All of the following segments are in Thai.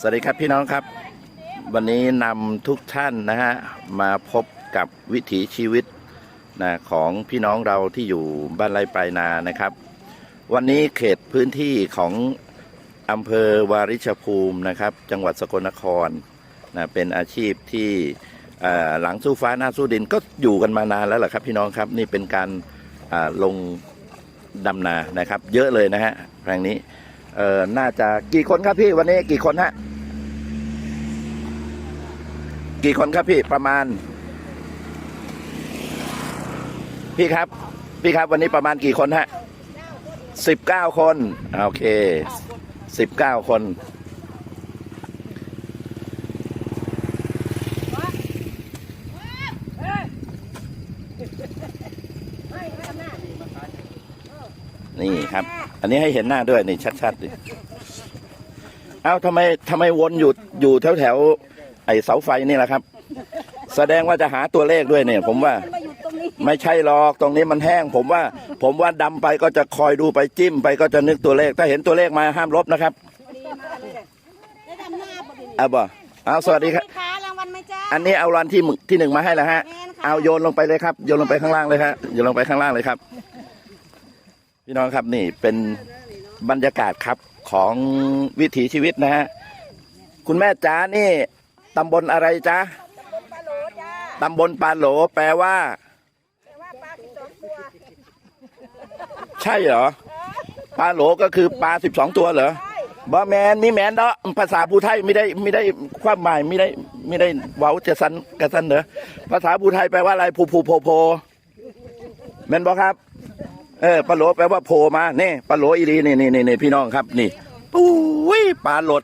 สวัสดีครับพี่น้องครับ วันนี้นำทุกท่านนะฮะมาพบกับวิถีชีวิตนะของพี่น้องเราที่อยู่บ้านไร่ปลายนานะครับ วันนี้เขตพื้นที่ของอำเภอวาริชภูมินะครับ จังหวัดสกลนครนะเป็นอาชีพที่หลังสู้ฟ้าหน้าสู้ดินก็อยู่กันมานานแล้วแหละครับพี่น้องครับนี่เป็นการลงดำนานะครับ เยอะเลยนะฮะแปลงนี้น่าจะกี่คนครับพี่วันนี้กี่คนฮะ กี่คนครับพี่ประมาณ พี่ครับ พี่ครับวันนี้ประมาณกี่คนฮะสิบเก้าคนโอเคสิบเก้าคน นี่ครับ อันนี้ให้เห็นหน้าด้วยนี่ชัดๆดิเอ้าทำไมทำไมวนอยู่อยู่แถวแถว ไอ้เสาไฟนี่แหละครับ แสดงว่าจะหาตัวเลขด้วยเนี่ย ผมว่ามาอยู่ตรงนี้ไม่ใช่หรอกตรงนี้มันแห้ง ผมว่า ผมว่าดำไปก็จะคอยดูไปจิ้มไปก็จะนึกตัวเลข ถ้าเห็นตัวเลขมาห้ามลบนะครับดีมากเลยได้ดำหน้าพอดีอะบ่เอาสวัสดีครับไหมคะรางวัลไหมจ้าอันนี้เอารันที่หมึกที่หนึ่งมาให้แล้วฮะแม่นค่ะเอาโยนลงไปเลยครับโยนลงไปข้างล่างเลยฮะโยนลงไปข้างล่างเลยครับ พี่น้องครับนี่เป็นบรรยากาศครับของวิถีชีวิตนะฮะคุณแม่จ๋านี่ ตำบลอะไรจ๊ะปลาโหลจ้าตำบลปาโหลแปลว่า แต่ว่าปลาสิบสองตัวใช่เหรอปลาโหลก็คือปลาสิบสองตัวเหรอบ่แมนนี่แมนเนาะภาษาภูไทยไม่ได้ไม่ได้ความหมายไม่ได้ไม่ได้เว้าจะสันกระสันเด้อภาษาภูไทยแปลว่าอะไรผูผูโพโพแมนบ่ครับ เออปลาโหลแปลว่าโผล่มานี่ปลาโหลอีรีนี่นี่นี่นี่พี่น้องครับ นี่ปุ้ยปลาโหลด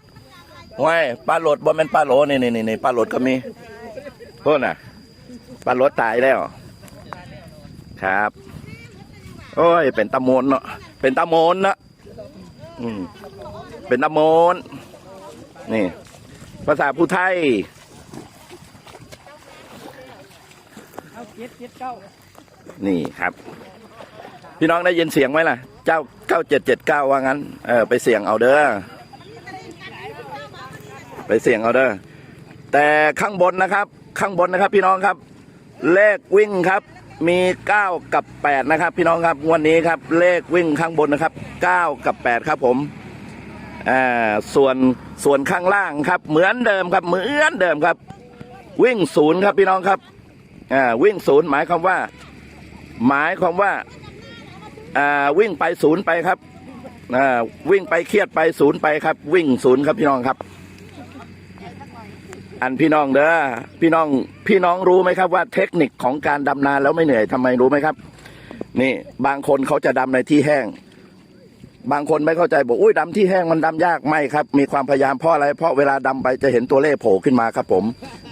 ว้ยปลาโหลดบ่แม่นปลาโหลนี่นี่นี่นี่ปลาโหลดก็มีโทษน่ะปลาโหลดตายแล้ว ครับ โอ้ย เป็นตะโมนเนาะเป็นตะโมนนะอืมเป็นตะโมนนี่ ภาษาผู้ไทยนี่ครับ พี่น้องได้ยินเสียงไหมล่ะ เจ้าเก้าเจ็ดเจ็ดเก้าว่างั้น เออไปเสียงเอาเด้อ ไปเสียงเอาเด้อแต่ข้างบนนะครับ ข้างบนนะครับ พี่น้องครับ เลขวิ่งครับ มีเก้ากับแปดนะครับ พี่น้องครับวันนี้ครับ เลขวิ่งข้างบนนะครับเก้ากับแปดครับผมอ่าส่วนส่วนข้างล่างครับ เหมือนเดิมครับเหมือนเดิมครับ วิ่งศูนย์ครับพี่น้องครับอ่าวิ่งศูนย์หมายความว่า หมายความว่าอ่าวิ่งไปศูนย์ไปครับอ่าวิ่งไปเครียดไปศูนย์ไปครับ วิ่งศูนย์ครับพี่น้องครับ อันพี่น้องเด้อพี่น้องพี่น้องรู้ไหมครับว่าเทคนิคของการดำนาแล้วไม่เหนื่อยทำไมรู้ไหมครับ นี่บางคนเขาจะดำในที่แห้ง บางคนไม่เข้าใจบอกอุ้ยดำที่แห้งมันดำยากไม่ครับ มีความพยายามเพราะอะไร เพราะเวลาดำไปจะเห็นตัวเลขโผล่ขึ้นมาครับผม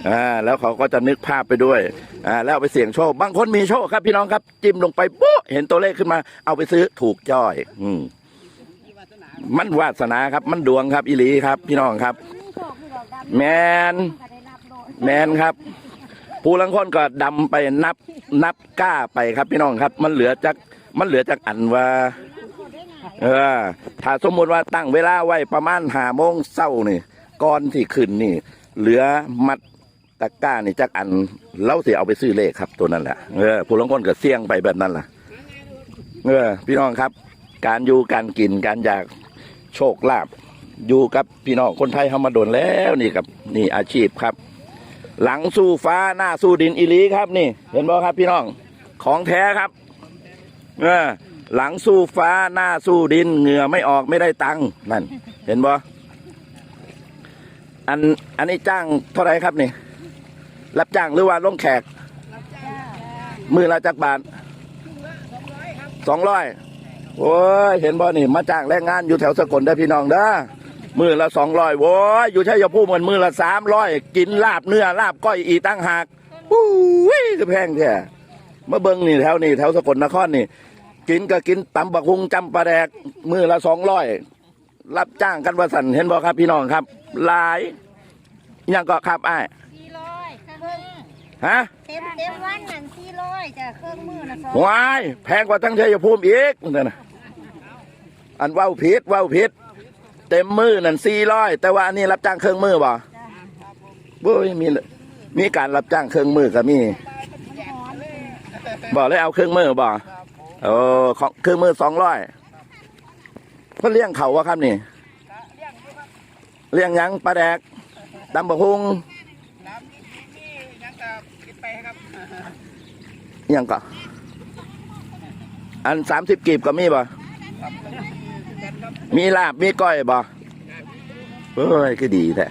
อ่าแล้วเขาก็จะนึกภาพไปด้วยอ่าแล้วเอาไปเสี่ยงโชค บางคนมีโชคครับพี่น้องครับจิ้มลงไปปุ๊บเห็นตัวเลขขึ้นมา เอาไปซื้อถูกจ้อย อืมมันวาสนาครับ มันดวงครับอิลีครับ พี่น้องครับ แมนแมนครับผู้ลังคนก็ดำไปนับนับก้าไปครับพี่น้องครับ มันเหลือจากมันเหลือจากอันว่า เออ ถ้าสมมุติว่าตั้งเวลาไว้ประมาณหาโมงเศร้านี่ก่อนที่ขึ้นนี่ เหลือมัดตะก้านี่จากอันเราสิเอาไปซื้อเลขครับตัวนั้นแหละเออผู้ลังคนก็เสี่ยงไปแบบนั้นล่ะเออพี่น้องครับ การอยู่การกินการอยากโชคลาภ อยู่กับพี่น้องคนไทยเข้ามาโดนแล้วนี่ครับนี่อาชีพครับ หลังสู้ฟ้าหน้าสู้ดินอีหลีครับ นี่ เห็นบ่ครับพี่น้องของแท้ครับเออหลังสู้ฟ้าหน้าสู้ดินเหงื่อไม่ออกไม่ได้ตังค์นั่น เห็นบ่อันอันนี้จ้างเท่าไหรครับนี่ รับจ้างหรือว่าลงแขกมือละจักบาทสองร้อยโอ้ยเห็นบ่นี่ มาจ้างแรงงานอยู่แถวสกลได้อพี่น้องเด้อ มือละสองร้อยโว้ยอยู่ชัยภูมิเหมือนมือละสามร้อยกินลาบเนื้อลาบก้อยอีตั้งหากอุ้ยคือแพงแท้มาเบิ้งนี่แถวนี่แถวสกลนครนี่ กินก็กินตำบักฮุงจำปลาแดก มือละสองร้อยรับจ้างกันว่าสันเห็นบ่ครับพี่น้องครับหลายอิหยังก็ครับไอ้ายสี่ร้อยเครื่องฮะเต็มเต็มวันนั่นสี่ร้อยจ้ะเครื่องมือละสองวายแพงกว่าทั้งชัยภูมิอีกนั่นนะอันเว้าผิดเว้าผิด เต็มมือนั่นสี่ร้อยแต่ว่าอันนี้รับจ้างเครื่องมือบ่จ้ะบุ้ยมีมีการรับจ้างเครื่องมือก็มีบอกเลยเอาเครื่องมือบ่โอ้ของเครื่องมือสองร้อยเพื่อเลี้ยงเขาวะครับนี่เลี้ยงหยังปลาแดกดำบะฮุงน้ำนี่นี่ยังกับกินไปครับอิหยังก็อันสามสิบกีบก็มีบ่ มีลาบมีก้อยบ่เฮ้ยก็ดีแท้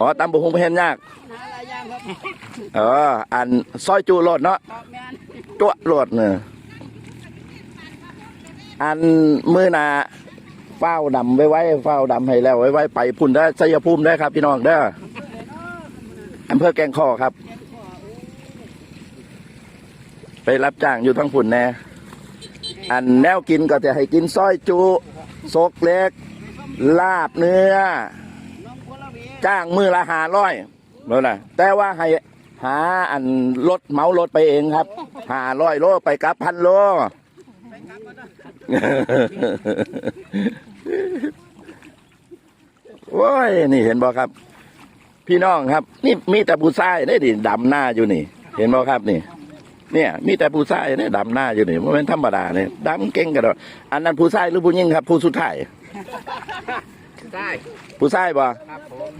อ๋อตำบะฮุงเพ็นยากอะไรย่างครับเอออันซอยจูโรดเนาะตัวโรดเนี่ยอันมือนาเฝ้าดำไว้ไว้เฝ้าดำให้แล้วไว้ไว้ไปพุ่นได้ชัยภูมิได้ครับ พี่น้องเด้ออำเภอแกงข้อครับ ไปรับจ้างอยู่ทั้งพุ่นแน่ อันแนวกินก็จะให้กินซอยจุซกเล็ก ลาบเนื้อ จ้างมือละหาร้อยแล้วนะแต่ว่าให้หาอันรถเมารถไปเองครับหาร้อยโลไปกลับพันโลไปกลับมาเด้อโว้ยนี่เห็นบ่ครับ พี่น้องครับ นี่มีแต่ผู้ชายได้ดิดำหน้าอยู่นี่ เห็นบ่ครับนี่ เนี่ยมีแต่ผู้ชายเนี่ยดำหน้าอยู่นี่มันเป็นธรรมดาเนี่ยดำเก่งกันดอกอันนั้นผู้ชายหรือผู้หญิงครับ ผู้สุดท้ายได้ผู้ชายบ่ครับผม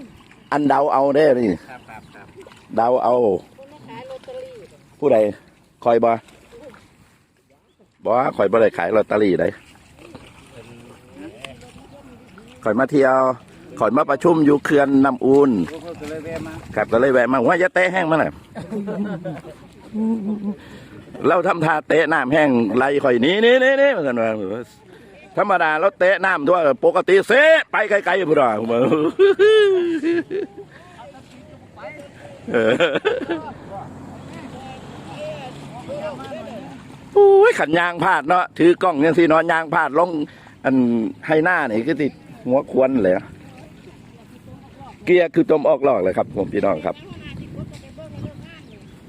อันเดาเอาได้อนี่ครับครับครับเดาเอาขายลอตเตอรี่ผู้ใดคอยบ่บ่คอยบ่ได้ขายลอตเตอรี่ได้คอยมาเที่ยวคอยมาประชุมอยู่เขื่อนน้ำอูน พวกเขาก็เลยแวะมา ครับก็เลยแวะมาว่าจะเตะแห้งมาหน่อย เราทำท่าเตะน้ำแห้งไล่ข่อยหนี้นี่นี่นี่เหมือนกันว่าธรรมดาเราเตะน้ำด้วยปกติเซะไปไกลๆพุ่นอะผมาโอ้ยขันยางพลาดเนาะถือกล้องยังสิเนอนยางพลาดลงอันให้หน้านี่คือติดหัวควนเลยอะเกียร์คือตมออกหลอกเลยครับผมพี่น้องครับ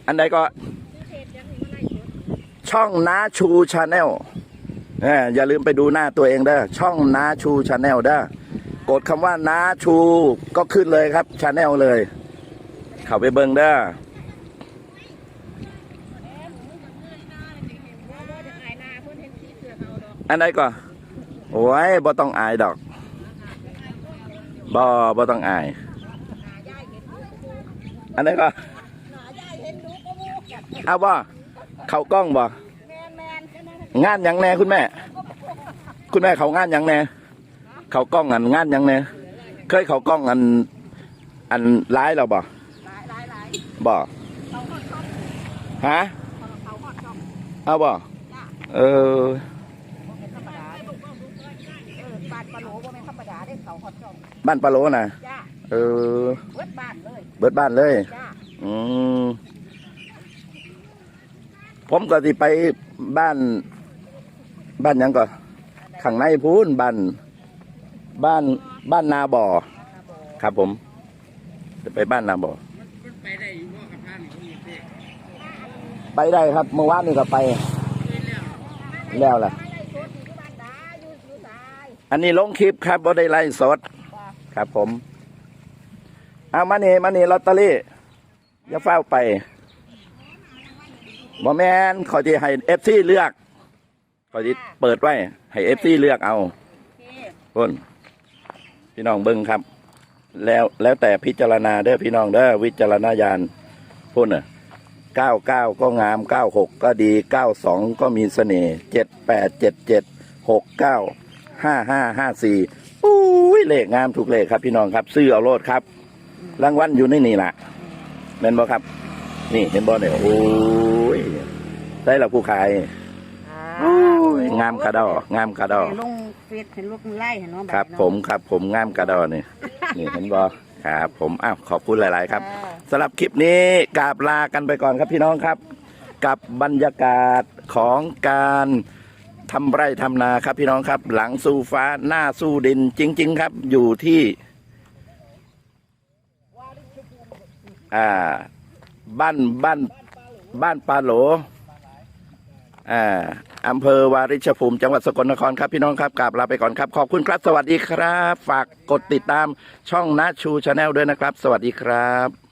อันใดก็ ช่องน้าชูชาแนลอย่าลืมไปดูหน้าตัวเองเด้อช่องน้าชูชาแนลเด้อกดคำว่าน้าชูก็ขึ้นเลยครับชาแนลเลย เข้าไปเบิ่งเด้ออันใดก็โอ้ยบ่ต้องอายดอกบ่บ่ต้องอาย อันไหนก็เอาบ่ เขากล้องบ่แมนแมนงานหยังแน่คุณแม่ คุณแม่เขางานหยังแน่เขากล้องอันงานหยังแน่เคยเขากล้องอัน อันร้ายเราบ่หลายหลายหลายบ่เขาฮอดช่องฮะเขาฮอดช่องเอาบ่เออบ่เป็นธรรมดาเด้อเออบ้านปลาโหลบ่แม่นธรรมดาเด้เขาฮอดช่องบ้านปลาโลนะจ้าเออเบิดบ้านเลยเบิดบ้านเลยจ้าอืม ผมก็สิไปบ้าน บ้านหยังก่อนข้างในพูนบ้าน บ้านบ้านนาบ่อครับผม จะไปบ้านนาบ่อไปได้อยู่ว่ากับท่านของเด็กไปได้ครับเมื่อวานนี่ก็ไปแล้วล่ะ อันนี้ลงคลิปครับบ่ได้ไล่สด ครับผม เอามานี่มานี่ลอตเตอรี่อย่าเฝ้าไป บ่แมนขอที่ให้เอฟซีเลือก ขอที่เปิดไว้ ให้เอฟซีเลือกเอาโอเคพ่นพี่น้องเบิ้งครับ แล้วแล้วแต่พิจารณาเด้อพี่น้องเด้อวิจารณญาณพ่นอะเก้าเก้าก็งามเก้าหกก็ดีเก้าสองก็มีเสน่ห์เจ็ดแปดเจ็ดเจ็ดหกเก้าห้าห้าห้าสี่อุ้ยเลขงามถูกเลขครับ พี่น้องครับ ซื้อเอาโลดครับ รางวัลอยู่ในนี่ล่ะเห็นบ่ครับ นี่เห็นบ่เนี่ยโอ้ยได้ละผู้ขายโอ้ยงามกระดองามกระดอลงเฟซเห็นลูกไล่เห็นเนาะครับ ผมครับผมงามกระดอนี่นี่เห็นบอครับผมอ้าวขอบคุณหลาย ๆ ครับสำหรับคลิปนี้กราบลากันไปก่อนครับพี่น้องครับ กับบรรยากาศของการทำไร่ทำนาครับพี่น้องครับ หลังสู่ฟ้าหน้าสู่ดินจริง ๆ ครับ อยู่ที่ อ่า บ้านบ้านบ้านปาโหลอ่าอำเภอวาริชภูมิจังหวัดสกลนครครับพี่น้องครับกราบลาไปก่อนครับ ขอบคุณครับ สวัสดีครับ ฝากกดติดตามช่องนาชูชาแนลด้วยนะครับ สวัสดีครับ